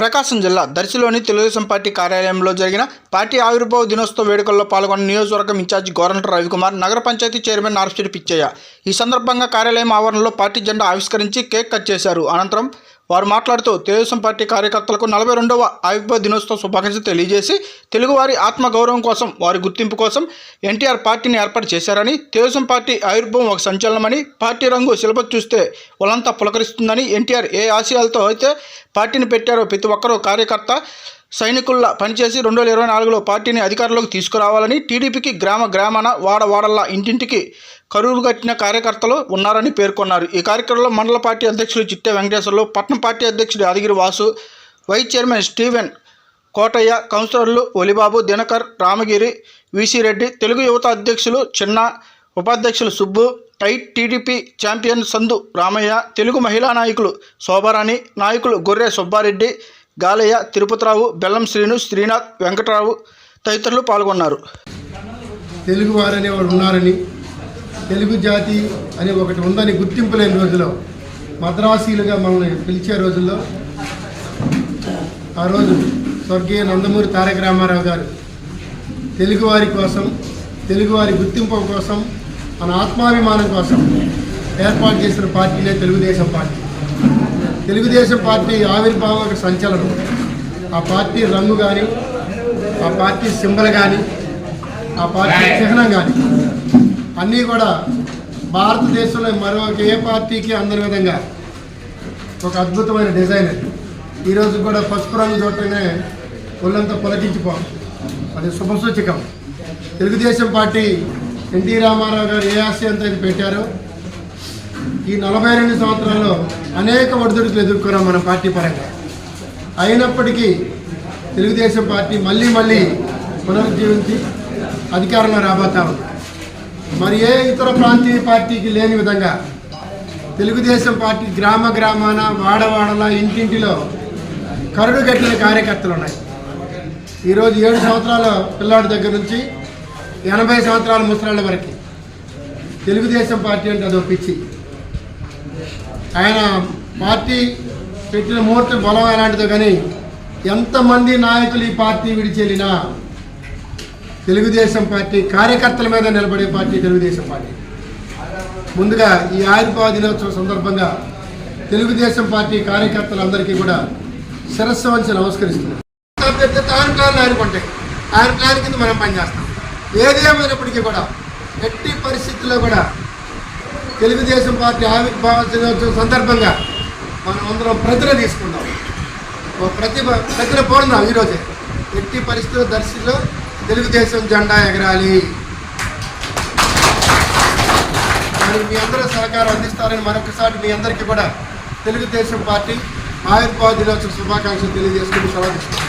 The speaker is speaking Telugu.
ప్రకాశం జిల్లా దర్శిలోని తెలుగుదేశం పార్టీ కార్యాలయంలో జరిగిన పార్టీ ఆవిర్భావ దినోత్సవ వేడుకల్లో పాల్గొన్న నియోజకవర్గం ఇన్ఛార్జి గోరంట రవికుమార్ నగర పంచాయతీ చైర్మన్ నార్సిటి పిచ్చయ్య. ఈ సందర్భంగా కార్యాలయం ఆవరణలో పార్టీ జెండా ఆవిష్కరించి కేక్ కట్ చేశారు. అనంతరం వారు మాట్లాడుతూ తెలుగుదేశం పార్టీ కార్యకర్తలకు నలభై రెండవ ఆవిర్భావ దినోత్సవ శుభాకాంక్షలు తెలియజేసి తెలుగువారి ఆత్మగౌరవం కోసం వారి గుర్తింపు కోసం ఎన్టీఆర్ పార్టీని ఏర్పాటు చేశారని తెలుగుదేశం పార్టీ ఆవిర్భావం ఒక సంచలనమని పార్టీ రంగు సిలబస్ చూస్తే వాళ్ళంతా పులకరిస్తుందని ఎన్టీఆర్ ఏ ఆశయాలతో అయితే పార్టీని పెట్టారో ప్రతి ఒక్కరూ కార్యకర్త సైనికుల్లా పనిచేసి రెండు వేల ఇరవై నాలుగులో పార్టీని అధికారంలోకి తీసుకురావాలని టీడీపీకి గ్రామ గ్రామాన వాడ వాడల్లా ఇంటింటికి కరువు కట్టిన కార్యకర్తలు ఉన్నారని పేర్కొన్నారు. ఈ కార్యక్రమంలో మండల పార్టీ అధ్యక్షులు చిట్టే వెంకటేశ్వర్లు పట్నం పార్టీ అధ్యక్షుడు Yadagiri Vasu vice chairman Steven Kotaiah కౌన్సిలర్లు ఒలిబాబు దినకర్ రామగిరి విసి రెడ్డి తెలుగు యువత అధ్యక్షులు చిన్న ఉపాధ్యక్షులు సుబ్బు టైట్ టీడీపీ ఛాంపియన్ సందు రామయ్య తెలుగు మహిళా నాయకులు శోభారాణి నాయకులు గొర్రె సుబ్బారెడ్డి గాలయ్య తిరుపతిరావు బెల్లం శ్రీను శ్రీనాథ్ వెంకటరావు తదితరులు పాల్గొన్నారు. తెలుగు వారు ఉన్నారని తెలుగు జాతి అనే ఒకటి ఉందని గుర్తింపు లేని రోజులో మద్రాసీలుగా మనల్ని పిలిచే రోజుల్లో ఆ రోజు స్వర్గీయ నందమూరి తారక రామారావు గారు తెలుగువారి కోసం తెలుగువారి గుర్తింపు కోసం మన ఆత్మాభిమానం కోసం ఏర్పాటు చేసిన పార్టీనే తెలుగుదేశం పార్టీ. తెలుగుదేశం పార్టీ ఆవిర్భావం ఒక సంచలనం. ఆ పార్టీ రంగు కానీ ఆ పార్టీ సింబల్ కానీ ఆ పార్టీ చిహ్నం కానీ అన్నీ కూడా భారతదేశంలో మరో ఏ పార్టీకి అందని విధంగా ఒక అద్భుతమైన డిజైన్ అది. ఈరోజు కూడా పసుపు రంగు చూడటమే ఒళ్ళంతా పులకించిపోం అది శుభసూచకం తెలుగుదేశం పార్టీ ఎన్టీ రామారావు గారు ఏ ఆశయంతో పెట్టారో ఈ నలభై రెండు సంవత్సరాల్లో అనేక ఒడిదుడుకులు ఎదుర్కొన్నాం మన పార్టీ పరంగా. అయినప్పటికీ తెలుగుదేశం పార్టీ మళ్ళీ మళ్ళీ పునరుజ్జీవించి అధికారంలో రాబోతా ఉంది. మరి ఏ ఇతర ప్రాంతీయ పార్టీకి లేని విధంగా తెలుగుదేశం పార్టీ గ్రామ గ్రామాన వాడవాడల ఇంటింటిలో కరుడు గట్టిన కార్యకర్తలు ఉన్నాయి. ఈరోజు ఏడు సంవత్సరాల పిల్లాడి దగ్గర నుంచి ఎనభై సంవత్సరాల ముసలాళ్ళ వరకు తెలుగుదేశం పార్టీ అంటే అదో పిచ్చి. ఆయన పార్టీ పెట్టిన ముహూర్త బలం ఎలాంటిదో కానీ ఎంతమంది నాయకులు ఈ పార్టీ విడిచెళ్ళినా తెలుగుదేశం పార్టీ కార్యకర్తల మీద నిలబడే పార్టీ తెలుగుదేశం పార్టీ. ముందుగా ఈ ఆయుర్భావ దినోత్సవం సందర్భంగా తెలుగుదేశం పార్టీ కార్యకర్తలందరికీ కూడా శిరస్సు వంచి నమస్కరిస్తున్నాం ఆయన ప్లాన్లు ఆయన ఆయన ప్లాన్ కింద మనం పనిచేస్తాం. ఏది ఏమైనప్పటికీ కూడా ఎట్టి పరిస్థితుల్లో కూడా తెలుగుదేశం పార్టీ ఆవిర్భావ దినోత్సవం సందర్భంగా మనం అందరం ప్రతిన తీసుకుందాం. ఓ ప్రతిభ ప్రతిన పోడున్నాం ఈరోజే. ఎట్టి పరిస్థితుల దర్శిలో తెలుగుదేశం జెండా ఎగరాలి. మరి మీ అందరూ సహకారం అందిస్తారని మరొకసారి మీ అందరికీ కూడా తెలుగుదేశం పార్టీ ఆవిర్భావ దినోత్సవ శుభాకాంక్షలు తెలియజేసుకుని సెలవు తీసుకుంటాం